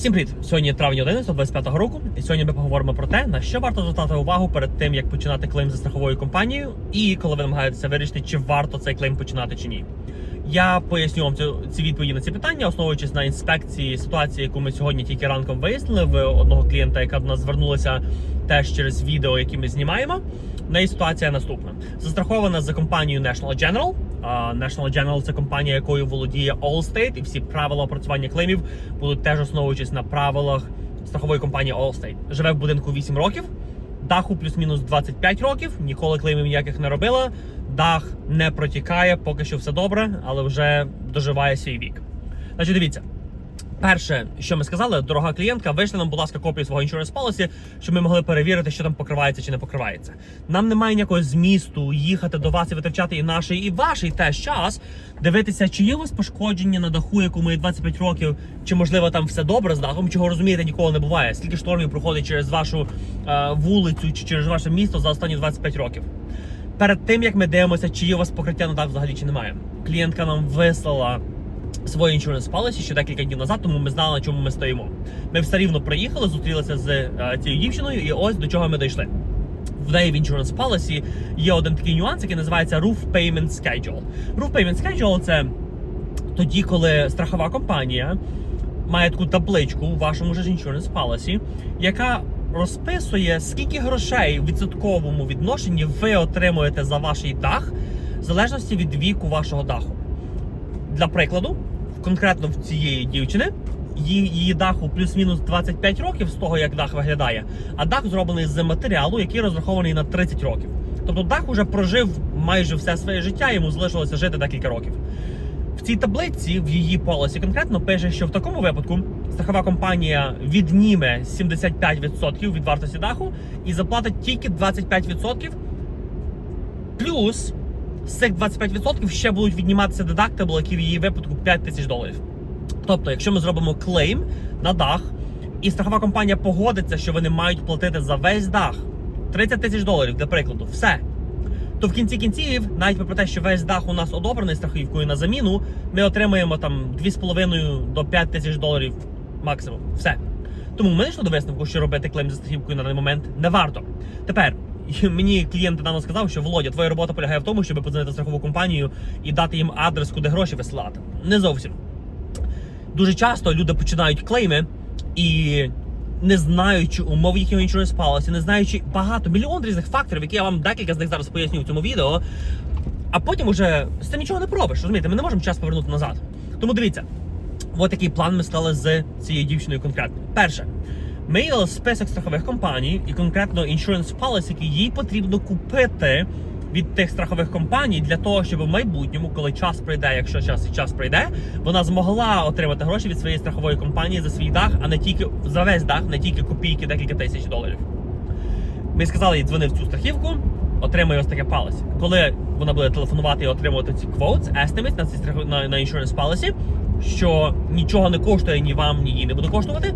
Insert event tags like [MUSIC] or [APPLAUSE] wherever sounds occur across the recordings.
Всім привіт! Сьогодні травня 11 25 року, і сьогодні ми поговоримо про те, на що варто звертати увагу перед тим, як починати клейм за страховою компанією, і коли ви намагаєтеся вирішити, чи варто цей клейм починати чи ні. Я поясню вам ці відповіді на ці питання, основуючись на інспекції ситуації, яку ми сьогодні тільки ранком вияснили в одного клієнта, яка до нас звернулася теж через відео, які ми знімаємо. В неї ситуація наступна: застрахована за компанією National General. National General – це компанія, якою володіє Allstate, і всі правила опрацювання клеймів будуть теж основуючись на правилах страхової компанії Allstate. Живе в будинку 8 років, даху плюс-мінус 25 років, ніколи клеймів ніяких не робила. Дах не протікає, поки що все добре, але вже доживає свій вік. Значить, дивіться. Перше, що ми сказали, дорога клієнтка, вийшли нам, будь ласка, копію свого insurance policy, щоб ми могли перевірити, що там покривається чи не покривається. Нам немає ніякого змісту їхати до вас і витрачати і наш, і ваш теж час, дивитися, чи є у вас пошкодження на даху, якому є 25 років, чи можливо там все добре з дахом, чого розумієте, ніколи не буває. Скільки штормів проходить через вашу е, вулицю чи через ваше місто за останні 25 років. Перед тим як ми дивимося, чи є у вас покриття на дах взагалі чи немає. Клієнтка нам вислала своє insurance policy ще декілька днів назад, тому ми знали, на чому ми стоїмо. Ми все рівно приїхали, зустрілися з е, цією дівчиною, і ось до чого ми дійшли. В неї в insurance policy є один такий нюанс, який називається Roof Payment Schedule. Roof Payment Schedule – це тоді, коли страхова компанія має таку табличку у вашому ж insurance policy, яка розписує, скільки грошей в відсотковому відношенні ви отримуєте за ваш дах, в залежності від віку вашого даху. Для прикладу, конкретно в цієї дівчини, її, даху плюс-мінус 25 років з того, як дах виглядає, а дах зроблений з матеріалу, який розрахований на 30 років. Тобто дах уже прожив майже все своє життя, йому залишилося жити декілька років. В цій таблиці, в її полосі конкретно пише, що в такому випадку страхова компанія відніме 75% від вартості даху і заплатить тільки 25%. Плюс з цих 25% ще будуть відніматися дедактабл, які в її випадку 5 тисяч доларів. Тобто, якщо ми зробимо клейм на дах, і страхова компанія погодиться, що вони мають платити за весь дах 30 тисяч доларів, для прикладу, все. То в кінці кінців, навіть попри те, що весь дах у нас одобрений страхівкою на заміну, ми отримаємо там 2,5 до 5 тисяч доларів максимум. Все. Тому ми йшли до висновку, що робити клейм за страхівкою на даний момент не варто. Тепер [LAUGHS] мені клієнт недавно сказав, що Володя, твоя робота полягає в тому, щоб подзвонити страхову компанію і дати їм адрес, куди гроші висилати. Не зовсім. Дуже часто люди починають клейми і. Не знаючи умов їхнього insurance policy, не знаючи багато мільйон різних факторів, які я вам декілька з них зараз поясню в цьому відео. А потім уже з цим нічого не пробиш. Розумієте, ми не можемо час повернути назад. Тому дивіться, от такий план ми стали з цією дівчиною конкретно. Перше, є список страхових компаній і конкретно insurance policy, які їй потрібно купити від тих страхових компаній для того, щоб в майбутньому, коли час прийде, якщо час час прийде, вона змогла отримати гроші від своєї страхової компанії за свій дах, а не тільки за весь дах, не тільки копійки, декілька тисяч доларів. Ми сказали їй дзвони в цю страхівку, отримує ось таке policy. Коли вона буде телефонувати і отримувати ці quotes, estimates на ці страху на, на insurance policy, що нічого не коштує ні вам, ні їй не буде коштувати.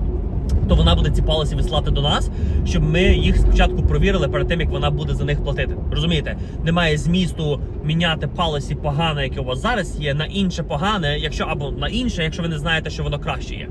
То вона буде ці полиси вислати до нас, щоб ми їх спочатку провірили перед тим, як вона буде за них платити. Розумієте, немає змісту міняти полисі погане, яке у вас зараз є, на інше погане, якщо або на інше, якщо ви не знаєте, що воно краще є.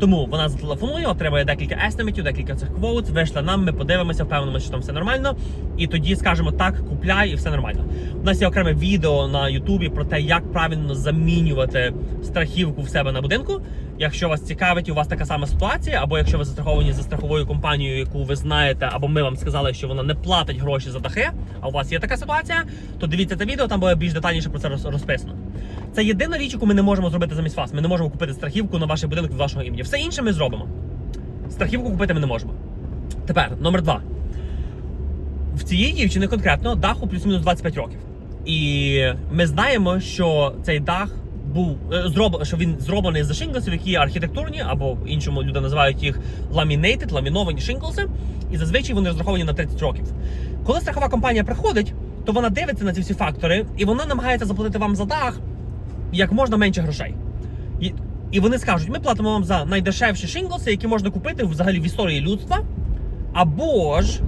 Тому вона зателефонує, отримає декілька естиматів, декілька цих квоут, вийшла нам, ми подивимося, впевнимося, що там все нормально. І тоді скажемо так, купляй, і все нормально. У нас є окреме відео на Ютубі про те, як правильно замінювати страхівку в себе на будинку. Якщо вас цікавить, у вас така сама ситуація, або якщо ви застраховані за страховою компанією, яку ви знаєте, або ми вам сказали, що вона не платить гроші за дахи, а у вас є така ситуація, то дивіться це відео, там буде більш детальніше про це роз- розписано. Це єдина річ, яку ми не можемо зробити замість вас. Ми не можемо купити страхівку на ваш будинок від вашого імені. Все інше ми зробимо. Страхівку купити ми не можемо. Тепер, номер два. В цієї дівчини конкретно даху плюс-мінус 25 років. І ми знаємо, що цей дах був е, зроб, що він зроблений з шинглсів, які архітектурні, або іншому люди називають їх laminated, ламіновані шинглси, і зазвичай вони розраховані на 30 років. Коли страхова компанія приходить, то вона дивиться на ці всі фактори, і вона намагається заплатити вам за дах як можна менше грошей. І, і вони скажуть: ми платимо вам за найдешевші шинглси, які можна купити взагалі в історії людства, або ж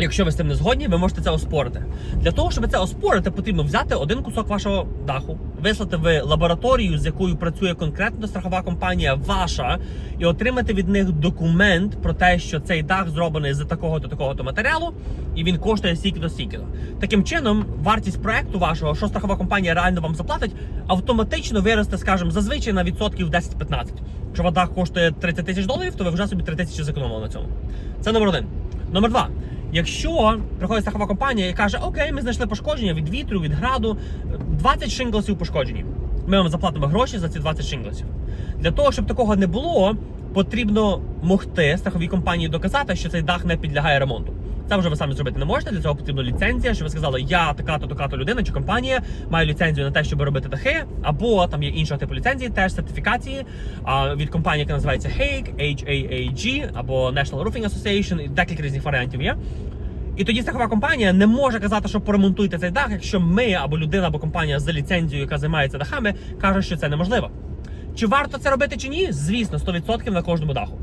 Якщо ви з цим не згодні, ви можете це оспорити. Для того, щоб це оспорити, потрібно взяти один кусок вашого даху, вислати в лабораторію, з якою працює конкретно страхова компанія ваша, і отримати від них документ про те, що цей дах зроблений з такого до такого то матеріалу, і він коштує стільки до стільки. Таким чином, вартість проекту вашого, що страхова компанія реально вам заплатить, автоматично виросте, скажімо, зазвичай на відсотків 10-15. Якщо дах коштує 30 тисяч доларів, то ви вже собі 3 тисячі зекономили на цьому. Це номер один. Номер два. Якщо приходить страхова компанія і каже, окей, ми знайшли пошкодження від вітру, від граду, 20 шинглсів пошкоджені. Ми вам заплатимо гроші за ці 20 шинглсів. Для того, щоб такого не було, потрібно могти страховій компанії доказати, що цей дах не підлягає ремонту. Це вже ви самі зробити не можете. Для цього потрібна ліцензія, що ви сказали, я така-то, така-то людина чи компанія маю ліцензію на те, щоб робити дахи, або там є іншого типу ліцензії, теж сертифікації а, від компанії, яка називається HAG, HAAG, або National Roofing Association, і декілька різних варіантів є. І тоді страхова компанія не може казати, що поремонтуйте цей дах, якщо ми або людина, або компанія з ліцензією, яка займається дахами, каже, що це неможливо. Чи варто це робити чи ні? Звісно, 100% на кожному даху.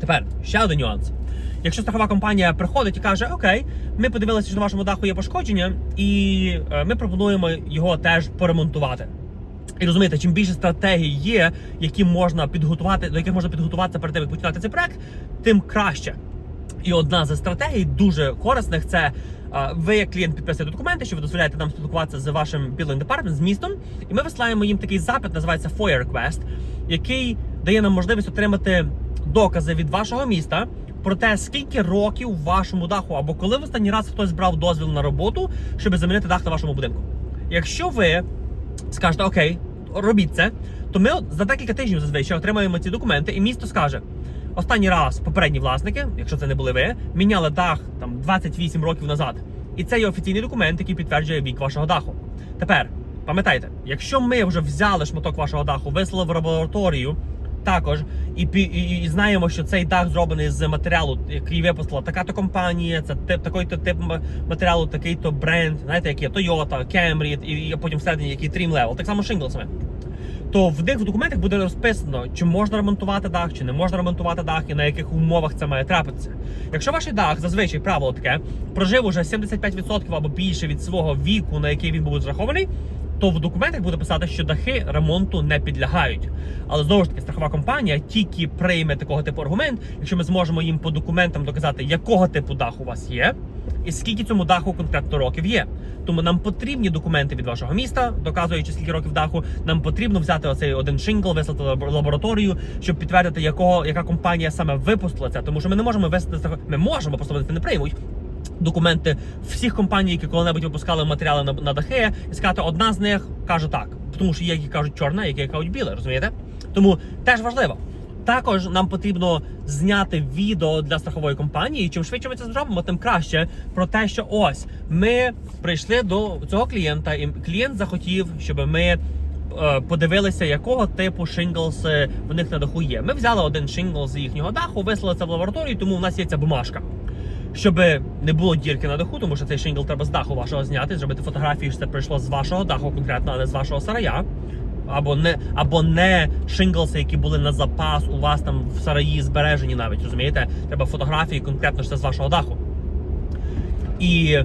Тепер ще один нюанс. Якщо страхова компанія приходить і каже, окей, ми подивилися, що на вашому даху є пошкодження, і е, ми пропонуємо його теж поремонтувати. І розумієте, чим більше стратегій є, які можна підготувати, до яких можна підготуватися перед тим, як починати цей проект, тим краще. І одна з стратегій дуже корисних це ви, як клієнт, підписуєте документи, що ви дозволяєте нам спілкуватися з вашим billing department, з містом, і ми висилаємо їм такий запит, називається FOIA Request, який дає нам можливість отримати докази від вашого міста про те, скільки років в вашому даху, або коли в останній раз хтось брав дозвіл на роботу, щоб замінити дах на вашому будинку. Якщо ви скажете окей, робіть це, то ми за декілька тижнів зазвичай отримаємо ці документи, і місто скаже. Останній раз попередні власники, якщо це не були ви, міняли дах там 28 років назад. І це є офіційний документ, який підтверджує вік вашого даху. Тепер пам'ятайте, якщо ми вже взяли шматок вашого даху, вислали в лабораторію, також і, і, і знаємо, що цей дах зроблений з матеріалу, який випустила така-то компанія, це тип такий-то тип матеріалу, такий-то бренд, знаєте, як є Toyota, Camry, і, і потім всередині який Trim Level, так само шинглсами то в них в документах буде розписано, чи можна ремонтувати дах, чи не можна ремонтувати дах, і на яких умовах це має трапитися. Якщо ваш дах зазвичай правило таке прожив уже 75% або більше від свого віку, на який він був зрахований. То в документах буде писати, що дахи ремонту не підлягають. Але знову ж таки, страхова компанія тільки прийме такого типу аргумент, якщо ми зможемо їм по документам доказати, якого типу дах у вас є, і скільки цьому даху конкретно років є. Тому нам потрібні документи від вашого міста, доказуючи скільки років даху. Нам потрібно взяти оцей один шингл, вислати лабораторію, щоб підтвердити, якого яка компанія саме випустила це. Тому що ми не можемо вести Ми можемо, просто вони це не приймуть. Документи всіх компаній, які коли-небудь випускали матеріали на, на дахи, і сказати, одна з них каже так, тому що є які кажуть чорна, які кажуть біле, розумієте? Тому теж важливо. Також нам потрібно зняти відео для страхової компанії. І Чим швидше ми це зробимо, тим краще. Про те, що ось ми прийшли до цього клієнта, і клієнт захотів, щоб ми е, подивилися, якого типу шинглс е, в них на даху є. Ми взяли один шингл з їхнього даху, вислали це в лабораторію, тому в нас є ця бумажка. Щоб не було дірки на даху, тому що цей шингл треба з даху вашого зняти, зробити фотографію, що це прийшло з вашого даху конкретно, а не з вашого сарая. Або не або не шинглси, які були на запас у вас там в сараї збережені навіть, розумієте? Треба фотографії конкретно що це з вашого даху. І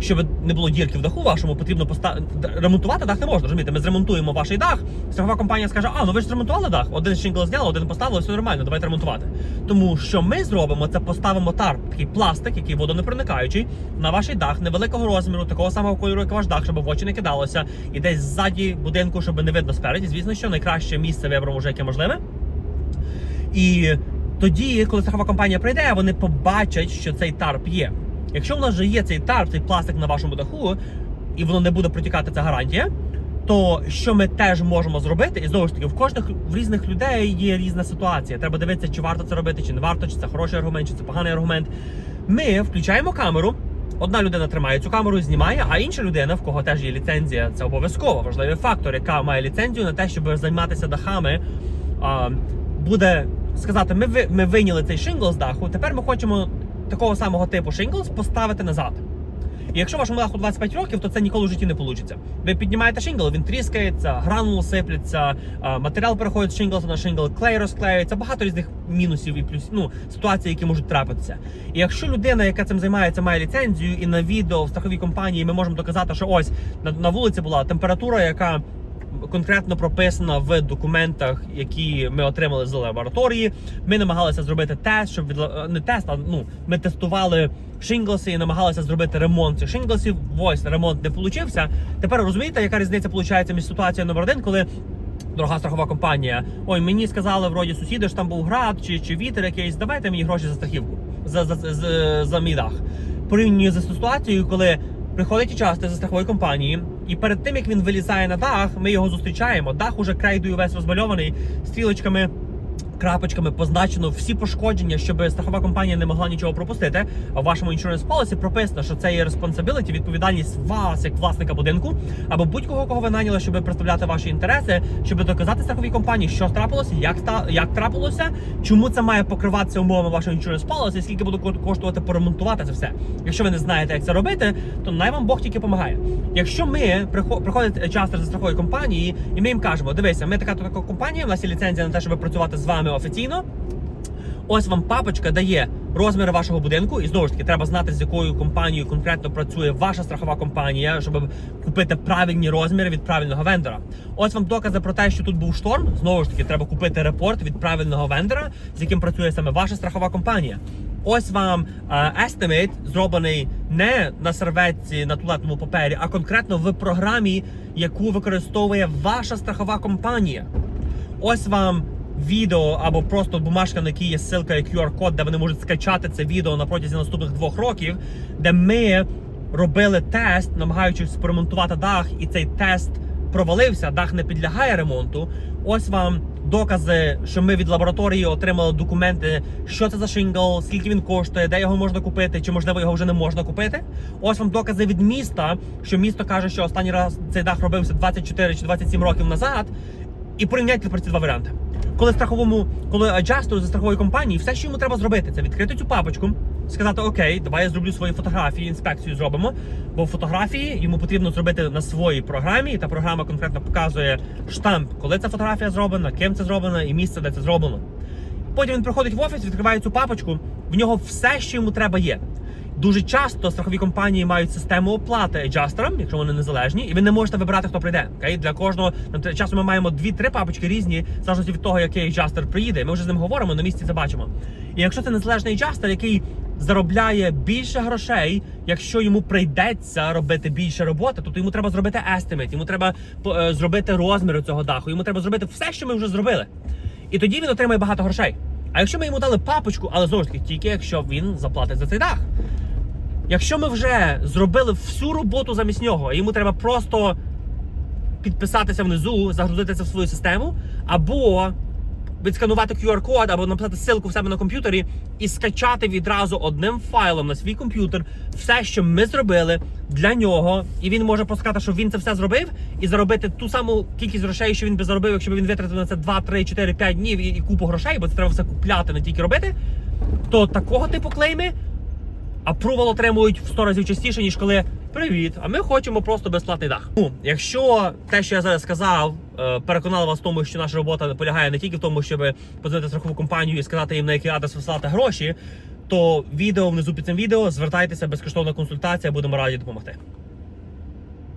щоб не було дірки в даху вашому, потрібно поста... ремонтувати дах не можна. Розумієте, ми зремонтуємо ваш дах. Страхова компанія скаже: а ну ви ж зремонтували дах, один шингл зняли, один поставили, все нормально, давайте ремонтувати. Тому що ми зробимо, це поставимо тарп, такий пластик, який водонепроникаючий, на ваш дах невеликого розміру, такого самого кольору, як ваш дах, щоб в очі не кидалося, і десь ззаді будинку, щоб не видно спереді. Звісно, що найкраще місце виберемо вже яке можливе. І тоді, коли страхова компанія прийде, вони побачать, що цей тарп є. Якщо в нас вже є цей тарп, цей пластик на вашому даху, і воно не буде протікати, це гарантія. То що ми теж можемо зробити, і знову ж таки, в кожних в різних людей є різна ситуація. Треба дивитися, чи варто це робити, чи не варто, чи це хороший аргумент, чи це поганий аргумент. Ми включаємо камеру. Одна людина тримає цю камеру, знімає, а інша людина, в кого теж є ліцензія, це обов'язково важливий фактор, яка має ліцензію на те, щоб займатися дахами, буде сказати: ми ви- ми вийняли цей шингл з даху. Тепер ми хочемо такого самого типу шинглс поставити назад. І якщо вашому даху 25 років, то це ніколи в житті не вийде. Ви піднімаєте шингл, він тріскається, гранули сипляться, матеріал переходить з шинглса на шингл, клей розклеюється, багато різних мінусів і плюс ну, ситуацій, які можуть трапитися. І якщо людина, яка цим займається, має ліцензію, і на відео в страховій компанії ми можемо доказати, що ось на, на вулиці була температура, яка конкретно прописана в документах, які ми отримали з лабораторії. Ми намагалися зробити тест, щоб відла- не тест, а ну ми тестували шинглси і намагалися зробити ремонт цих шинглсів. Ось ремонт не получився. Тепер розумієте, яка різниця виходить між ситуацією номер один, коли. Дорога страхова компанія. Ой, мені сказали вроді сусіди, що там був град чи, чи вітер якийсь. Давайте мені гроші за страхівку за, за, за, за мій дах. Порівнюю за ситуацією, коли приходить часто за страхової компанії, і перед тим як він вилізає на дах, ми його зустрічаємо. Дах уже крейдою весь розмальований стрілочками. Крапочками позначено всі пошкодження, щоб страхова компанія не могла нічого пропустити. В вашому insurance policy прописано, що це є responsibility, відповідальність вас як власника будинку або будь-кого, кого ви наняли, щоб представляти ваші інтереси, щоб доказати страховій компанії, що трапилося, як як трапилося, чому це має покриватися умовами вашого insurance policy, скільки буде коштувати поремонтувати це все. Якщо ви не знаєте, як це робити, то най вам Бог тільки допомагає. Якщо ми прихо- приходить частер зі страхової компанії, і ми їм кажемо: дивися, ми така така компанія, у нас є ліцензія на те, щоб працювати з вами офіційно. Ось вам папочка дає розміри вашого будинку, і знову ж таки треба знати, з якою компанією конкретно працює ваша страхова компанія, щоб купити правильні розміри від правильного вендора. Ось вам докази про те, що тут був шторм. Знову ж таки, треба купити репорт від правильного вендора, з яким працює саме ваша страхова компанія. Ось вам естимейт, зроблений не на серветці на туалетному папері, а конкретно в програмі, яку використовує ваша страхова компанія. Ось вам відео або просто бумажка, на якій є ссылка і QR-код, де вони можуть скачати це відео на протязі наступних двох років, де ми робили тест, намагаючись поремонтувати дах, і цей тест провалився, дах не підлягає ремонту. Ось вам докази, що ми від лабораторії отримали документи, що це за шингл, скільки він коштує, де його можна купити, чи можливо його вже не можна купити. Ось вам докази від міста, що місто каже, що останній раз цей дах робився 24 чи 27 років назад. І порівняйте тепер ці два варіанти. Коли страховому, коли аджастеру зі страхової компанії, все, що йому треба зробити, це відкрити цю папочку, сказати: Окей, давай я зроблю свої фотографії, інспекцію зробимо. Бо фотографії йому потрібно зробити на своїй програмі, і та програма конкретно показує штамп, коли ця фотографія зроблена, ким це зроблено і місце, де це зроблено. Потім він приходить в офіс, відкриває цю папочку, в нього все, що йому треба є. Дуже часто страхові компанії мають систему оплати аджастерам, якщо вони незалежні, і ви не можете вибирати, хто прийде. Окей? Для кожного те- ми маємо дві-три папочки різні, в залежності від того, який аджастер приїде. Ми вже з ним говоримо, на місці це бачимо. І якщо це незалежний аджастер, який заробляє більше грошей, якщо йому прийдеться робити більше роботи, тобто йому треба зробити естимейт, йому треба е, зробити розміри цього даху, йому треба зробити все, що ми вже зробили. І тоді він отримає багато грошей. А якщо ми йому дали папочку, але знову ж таки, тільки якщо він заплатить за цей дах. Якщо ми вже зробили всю роботу замість нього, йому треба просто підписатися внизу, загрузити це в свою систему, або відсканувати QR-код, або написати ссылку в себе на комп'ютері і скачати відразу одним файлом на свій комп'ютер все, що ми зробили для нього, і він може просто сказати, що він це все зробив, і заробити ту саму кількість грошей, що він би заробив, якщо б він витратив на це 2, 3, 4, 5 днів і, і купу грошей, бо це треба все купляти, не тільки робити. То такого типу клейми апрувал отримують в 100 разів частіше, ніж коли привіт, а ми хочемо просто безплатний дах. Ну, якщо те, що я зараз сказав, е, переконало вас в тому, що наша робота полягає не тільки в тому, щоб подзвонити страхову компанію і сказати їм на який адрес вислати гроші, то відео внизу під цим відео звертайтеся безкоштовна консультація, будемо раді допомогти.